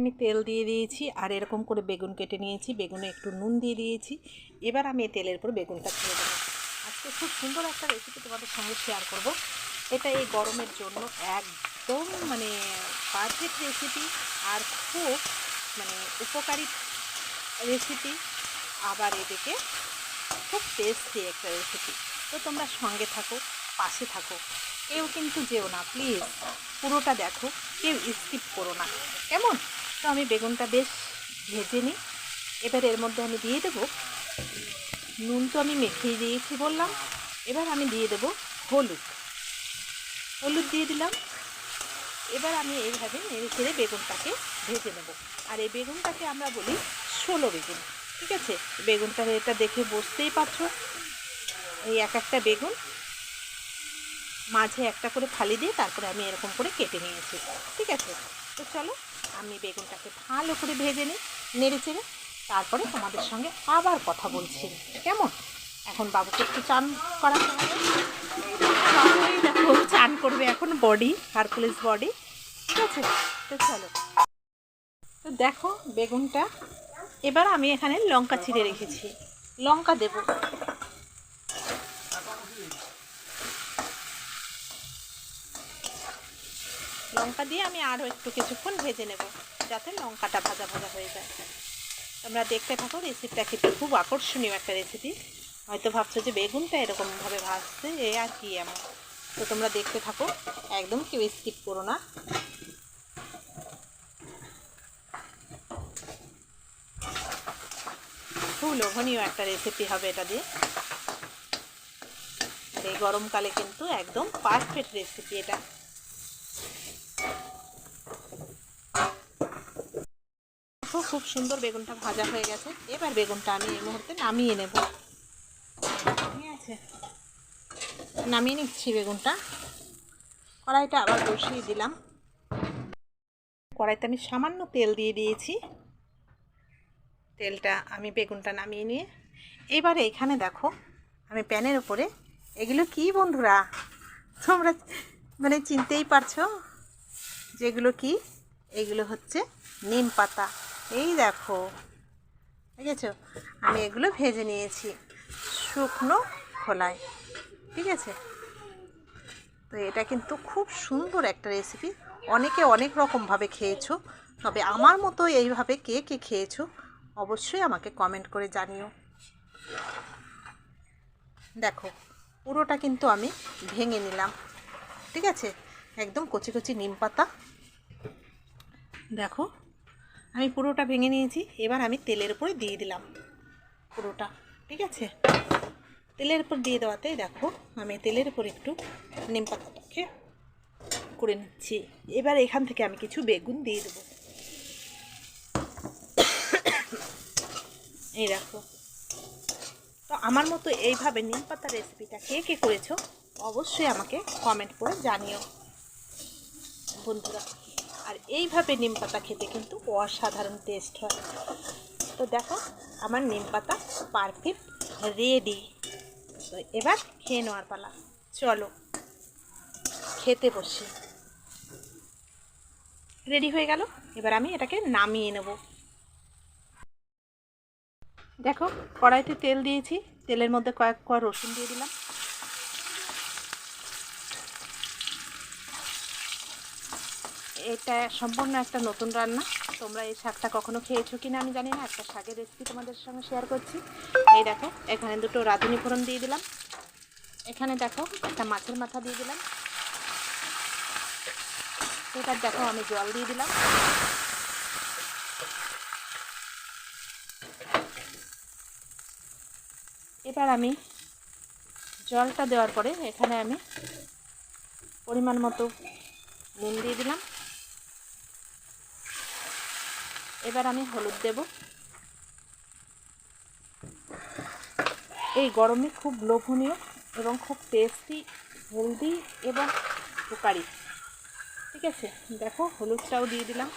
আমি তেল দিয়ে দিয়েছি আর এরকম করে বেগুন কেটে নিয়েছি, বেগুনে একটু নুন দিয়ে দিয়েছি। এবার আমি তেলের উপর বেগুনটা ছেড়ে দেবো। আজকে খুব সুন্দর একটা রেসিপি তোমাদের সঙ্গে শেয়ার করব। এটা এই গরমের জন্য একদম মানে পারফেক্ট রেসিপি আর খুব মানে উপকারী রেসিপি আবার এদিকে খুব টেস্টি একটা রেসিপি তো তোমরা সঙ্গে থাকো, পাশে থাকো। কেউ কিন্তু যেও না প্লিজ পুরোটা দেখো, কেউ স্কিপ করো না। কেমন? তো আমি বেগুনটা বেশ ভেজে নিই। এবার এর মধ্যে আমি দিয়ে দেবো নুন তো আমি মেখেই দিয়েছি বললাম। এবার আমি দিয়ে দেবো হলুদ। হলুদ দিয়ে দিলাম। এবার আমি এইভাবে নেড়ে ছেড়ে বেগুনটাকে ভেজে নেব। আর এই বেগুনটাকে আমরা বলি ষোলো বেগুন, ঠিক আছে? বেগুনটা এটা দেখে বসতেই পারছ। এই এক একটা বেগুন মাঝে একটা করে ফালি দিয়ে তারপরে আমি এরকম করে কেটে নিয়েছি, ঠিক আছে? তো চলো, আমি বেগুনটাকে ভালো করে ভেজে নিই, নেড়ে চেড়ে। তারপরে তোমাদের সঙ্গে আবার কথা বলছি। কেমন? এখন বাবুকে একটু চান বাবুই দেখো, চান করবে এখন বডি, হারকুলিস বডি। ঠিক আছে? তো চলো। তো দেখো, বেগুনটা। এবার আমি এখানে লঙ্কা ছিঁড়ে রেখেছি। লঙ্কা দেবো। লঙ্কা দিয়ে আমি আরও একটু কিছুক্ষণ ভেজে নেব, যাতে লঙ্কাটা ভাজা ভাজা হয়ে যায়। তোমরা দেখতে থাকো রেসিপিটা খেতে খুব আকর্ষণীয় একটা রেসিপি হয়তো ভাবছ যে বেগুনটা এরকমভাবে ভাজছে এ আর কি এমন? তো তোমরা দেখতে থাকো, একদম কেউ স্কিপ করো না। খুব লোভনীয় একটা রেসিপি হবে এটা দিয়ে। এই গরমকালে কিন্তু একদম পারফেক্ট রেসিপি এটা। দেখো, খুব সুন্দর বেগুনটা ভাজা হয়ে গেছে। এবার বেগুনটা আমি এই মুহূর্তে নামিয়ে নেব। ঠিক আছে? নামিয়ে নিচ্ছি বেগুনটা। কড়াইটা আবার বসিয়ে দিলাম। কড়াইতে আমি সামান্য তেল দিয়ে দিয়েছি। তেলটা আমি বেগুনটা নামিয়ে নিয়ে, এবারে এখানে দেখো, আমি প্যানের উপরে, এগুলো কি বন্ধুরা? তোমরা মানে চিনতেই পারছ? যেগুলো কি? এগুলো হচ্ছে নিম পাতা। এই দেখো ঠিক আছে আমি এগুলো ভেজে নিয়েছি শুকনো খোলায়, ঠিক আছে? তো এটা কিন্তু খুব সুন্দর একটা রেসিপি অনেকে অনেক রকমভাবে খেয়েছো, তবে আমার মতো এইভাবে কে কে খেয়েছো, অবশ্যই আমাকে কমেন্ট করে জানিও। দেখো, পুরোটা কিন্তু আমি ভেঙে নিলাম, ঠিক আছে? একদম কচি কচি নিম পাতা। দেখো আমি পুরোটা ভেঙে নিয়েছি, এবার আমি তেলের উপরে দিয়ে দিলাম পুরোটা, ঠিক আছে? তেলের উপর দিয়ে দেওয়াতে দেখো, আমি তেলের উপর একটু নিম পাতাটাকে করে নিচ্ছি। এবার এখান থেকে আমি কিছু বেগুন দিয়ে দেবো। এই দেখো। তো আমার মতো এইভাবে নিম পাতা রেসিপিটা কে কে করেছ, অবশ্যই আমাকে কমেন্ট করে জানিও। বন্ধুরা। আর এইভাবে নিম পাতা খেতে কিন্তু অসাধারণ টেস্ট হয়। তো দেখো, আমার নিম পাতা পারফেক্ট রেডি তো এবার খেয়ে নেওয়ার পালা। চলো, খেতে বসি। রেডি হয়ে গেল? এবার আমি এটাকে নামিয়ে নেব। দেখো, কড়াইতে তেল দিয়েছি। তেলের মধ্যে কয়েক কোয়া রসুন দিয়ে দিলাম। এটা সম্পূর্ণ একটা নতুন রান্না। তোমরা এই শাকটা কখনো খেয়েছো কিনা আমি জানি না, একটা শাকের রেসিপি তোমাদের সঙ্গে শেয়ার করছি। এই দেখো, এখানে দুটো রাঁধুনি ফোড়ন দিয়ে দিলাম। এখানে দেখো, একটা মাছের মাথা দিয়ে দিলাম। এবার দেখো, আমি জল দিয়ে দিলাম। এবার আমি জলটা দেওয়ার পরে এখানে আমি পরিমাণ মতো নুন দিয়ে দিলাম। এবার আমি হলুদ দেব। এই গরমে খুব লোভনীয় এবং খুব টেস্টি হেলদি এবং উপকারী। ঠিক আছে? দেখো, হলুদটাও দিয়ে দিলাম।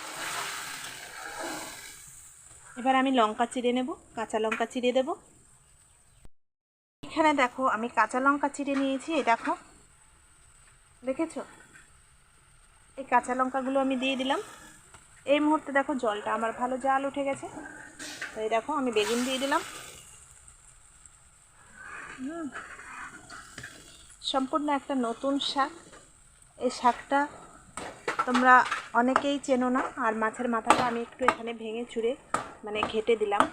এবার আমি লঙ্কা চিড়ে নেব, কাঁচা লঙ্কা চিড়ে দেব। এখানে দেখো, আমি কাঁচা লঙ্কা চিড়ে নিয়েছি, এই দেখো। দেখেছ? এই কাঁচা লঙ্কাগুলো আমি দিয়ে দিলাম। এই মুহূর্তে দেখো জলটা আমার ভালো জাল উঠে গেছে। তো এই দেখো আমি বেগুন দিয়ে দিলাম। সম্পূর্ণ একটা নতুন শাক। এই শাকটা তোমরা অনেকেই চেনো না, আর মাছের মাথাটা আমি একটু এখানে ভেঙে চুড়ে মানে ঘেটে দিলাম।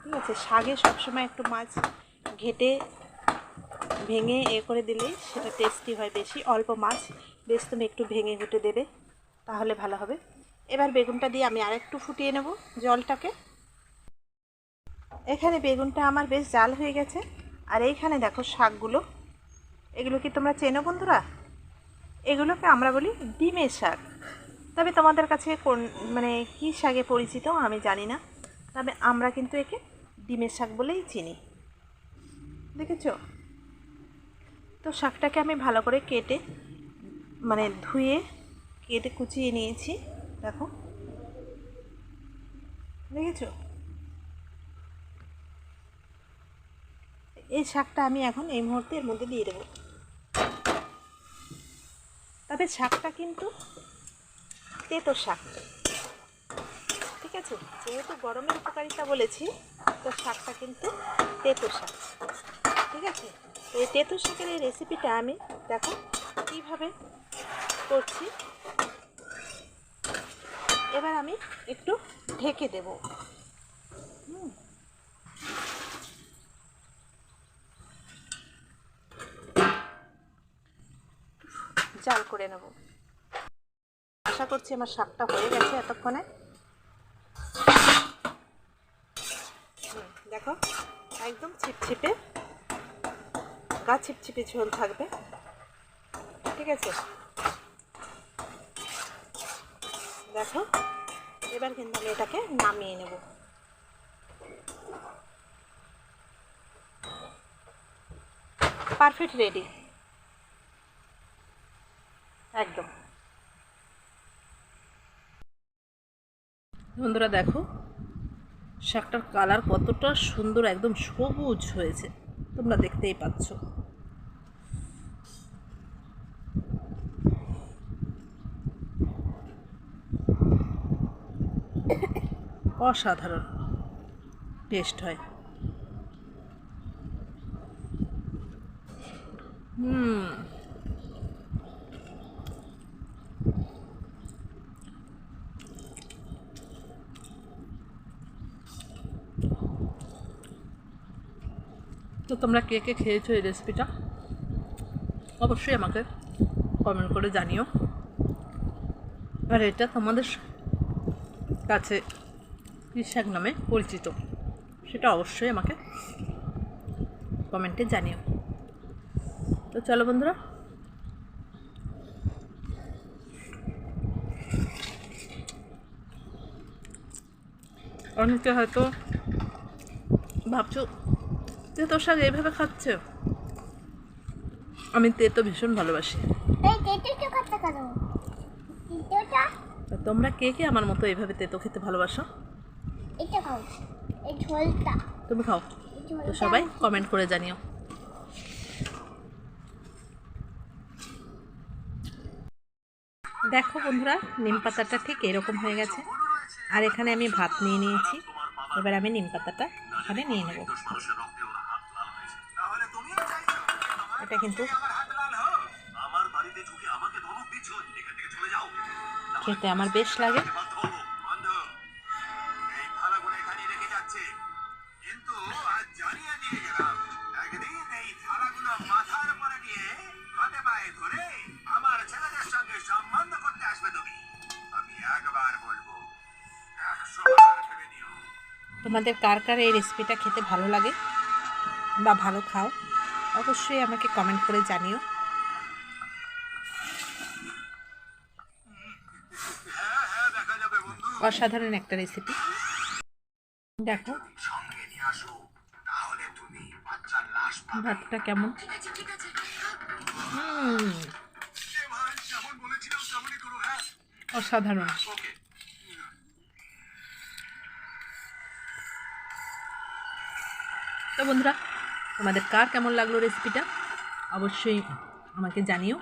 ঠিক আছে শাকে সবসময় একটু মাছ ঘেটে ভেঙে এ করে দিলে সেটা টেস্টি হয় বেশি। অল্প মাছ, বেশ তুমি একটু ভেঙে ঘুটে দেবে। তাহলে ভালো হবে। এবার বেগুনটা দিয়ে আমি আরেকটু ফুটিয়ে নেব জলটাকে। এখানে বেগুনটা আমার বেশ জাল হয়ে গেছে। আর এইখানে দেখো শাকগুলো। এগুলো কি তোমরা চেনো বন্ধুরা? এগুলোকে আমরা বলি ডিমের শাক। তবে তোমাদের কাছে কোন মানে কী শাকে পরিচিত আমি জানি না। তবে আমরা কিন্তু একে ডিমের শাক বলেই চিনি। দেখেছ? তো শাকটাকে আমি ভালো করে কেটে মানে ধুয়ে কেটে কুচিয়ে নিয়েছি, দেখো। দেখেছ? এই শাকটা আমি এখন এই মুহূর্তে এর মধ্যে দিয়ে দেবো। তবে শাকটা কিন্তু তেতো শাক। ঠিক আছে? যেহেতু গরমের উপকারিতা বলেছি, তো শাকটা কিন্তু তেতো শাক। ঠিক আছে? এই তেঁতুল শাকের এই রেসিপিটা আমি, দেখো কীভাবে করছি? এবার আমি একটু ঢেকে দেব। জাল করে নেব। আশা করছি আমার শাকটা হয়ে গেছে এতক্ষণে। দেখো, একদম ছিপছিপে, গা ছিপছিপে ঝোল থাকবে। ঠিক আছে। দেখো, এবার কিন্তু আমি এটাকে নামিয়ে নেব। পারফেক্ট রেডি একদম। বন্ধুরা দেখো, শাকটার কালার কতটা সুন্দর, একদম সবুজ হয়েছে। তোমরা দেখতেই পাচ্ছ। অসাধারণ টেস্ট হয়। হুম। তো তোমরা কে কে খেয়েছো এই রেসিপিটা অবশ্যই আমাকে কমেন্ট করে জানিও। আর এটা তোমাদের কাছে কী শাক নামে পরিচিত। সেটা অবশ্যই আমাকে কমেন্টে জানিও। তো চলো বন্ধুরা। অনেকে হয়তো ভাবছ তেতো শাক এইভাবে খাচ্ছে? আমি তেতো ভীষণ ভালোবাসি। তোমরা কে কে আমার মতো এইভাবে তেতো খেতে ভালোবাসো? এটা খাও। এই ঝোলটা। তুমি খাও। তো সবাই কমেন্ট করে জানিও। দেখো বন্ধুরা নিম পাতাটা ঠিক এরকম হয়ে গেছে। আর এখানে আমি ভাত নিয়ে নিয়েছি। এবার আমি নিম পাতাটা এখানে নিয়ে নেব। এটা কিন্তু খেতে আমার বেশ লাগে। তোমাদের কার কার এই রেসিপিটা খেতে ভালো লাগে বা ভালো খাও, অবশ্যই আমাকে কমেন্ট করে জানিও। অসাধারণ একটা রেসিপি দেখো, ভাতটা কেমন? অসাধারণ। তো বন্ধুরা, তোমাদের কার কেমন লাগল রেসিপিটা অবশ্যই আমাকে জানিও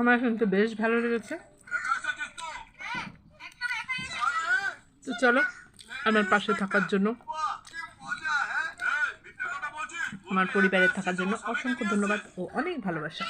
আমার কিন্তু বেশ ভালো লেগেছে তো? চলো, আমার পাশে থাকার জন্য? আমার পরিবারের থাকার জন্য অসংখ্য ধন্যবাদ ও অনেক ভালোবাসা